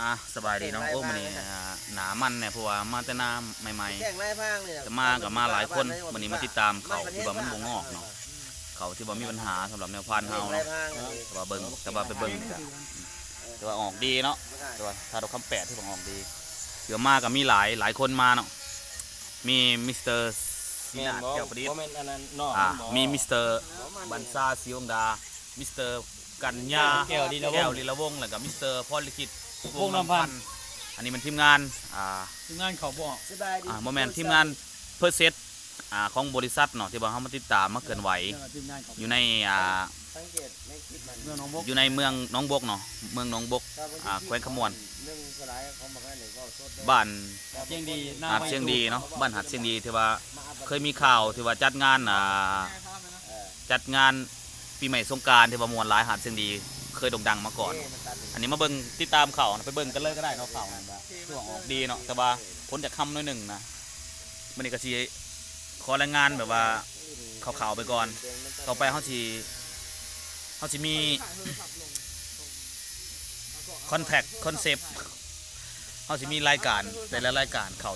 อะสบายดีน้องโอ้มันนี่อ่าหนามันเนี่ยเพราะว่ามาแต่น้ำใหม่แข่งไล่พางเนี่ยๆแต่มากับมาหลายคนวันนี้มาติดตามเขาที่ว่ามันบ่งอกเนาะเขาที่ว่ามีปัญหาสำหรับแนวพันธุ์เฮาไล่เนาะพางเนี่ยแต่ว่าเบิ่งแต่ว่าไปเบิ่งก็แต่ว่าออกดีเนาะแต่ว่าถ้าเราคำแปดที่บอกออกดีเดี๋ยวมากับมีหลายหลายคนมาเนาะมีมิสเตอร์ซีนาแก้วประดิษฐ์บ่แม่นอันนั้นนอกอ่าบ่มีมิสเตอร์บันซาซิวงดา มิสเตอร์กัญญาแก้วลีละวงศ์แก้วลีละวงศ์แล้วก็มิสเตอร์พอลลิคิต วงศ์นำพันธ์ อันนี้มันทีมงานอ่าทีมงานเขาบอกสบายดีอ่าโมเมนทีมงานเพื่อเซตอ่าของบริษัทเนาะที่ว่าเขามาติดตามมาเคลื่อนไหวเออทีมงานเขาอยู่ในอ่าสังเกตในคลิปมันเมืองหนองบกอยู่ในเมืองหน้องบกเนาะเมืองหน้องบกอ่าแขวงขมวนเรื่องสลายเขาบอกว่าหนึ่งก็สดบ้านเชียงดีหน้าหาดไม้เชียงดีเนาะบ้านหาดเชียงดีที่ว่าเคยมีข่าวที่ว่าจัดงานอ่าจัดงานปีใหม่สงกรารที่ว่ามวลหลายหาดเชียงดี เคยโด่งดังมาก่อน อันนี้มาเบิ่งติดตามข่าวนะไปเบิ่งกันเลยก็ได้เนาะข่าวนั่นว่าช่วงออกดีเนาะแต่ว่าพ้นจากคำหน้อยหนึ่งนะมันนี่ก็สิขอรายงานแบบว่าข่าวๆไปก่อน ต่อไปเขาสิเขาสิมีคอนแทคคอนเซปต์เขาสิมีรายการแต่ละรายการเข่า